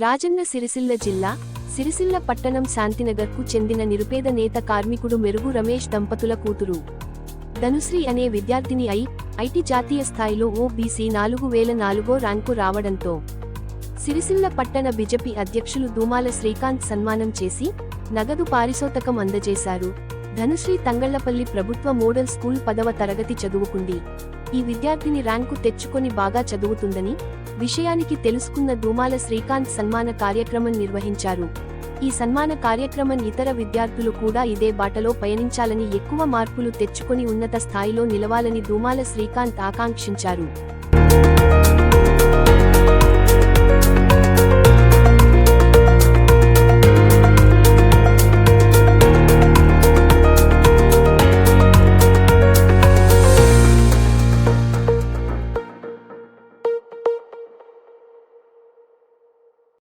రాజన్న సిరిసిల్ల జిల్లా సిరిసిల్ల పట్టణం శాంతినగర్కు చెందిన నిరుపేద నేత కార్మికుడు మెరుగు రమేష్ దంపతుల కూతురు. ధనుశ్రీ అనే విద్యార్థిని అయి ఐటీ జాతీయ స్థాయిలో ఓబీసీ నాలుగు వేల నాలుగో ర్యాంకు రావడంతో సిరిసిల్ల పట్టణ బిజెపి అధ్యక్షులు దూమాల శ్రీకాంత్ సన్మానం చేసి నగదు పారితోషికం అందజేశారు. ధనుశ్రీ తంగళ్ళపల్లి ప్రభుత్వ మోడల్ స్కూల్ పదవ తరగతి చదువుకుంది. ఈ విద్యార్థిని ర్యాంకు తెచ్చుకొని బాగా చదువుతుందని విషయానికి తెలుసుకున్న దూమాల శ్రీకాంత్ సన్మాన కార్యక్రమం నిర్వహించారు. ఈ సన్మాన కార్యక్రమం ఇతర విద్యార్థులు కూడా ఇదే బాటలో పయనించాలని ఎక్కువ మార్కులు తెచ్చుకొని ఉన్నత స్థాయిలో నిలవాలని దూమాల శ్రీకాంత్ ఆకాంక్షించారు.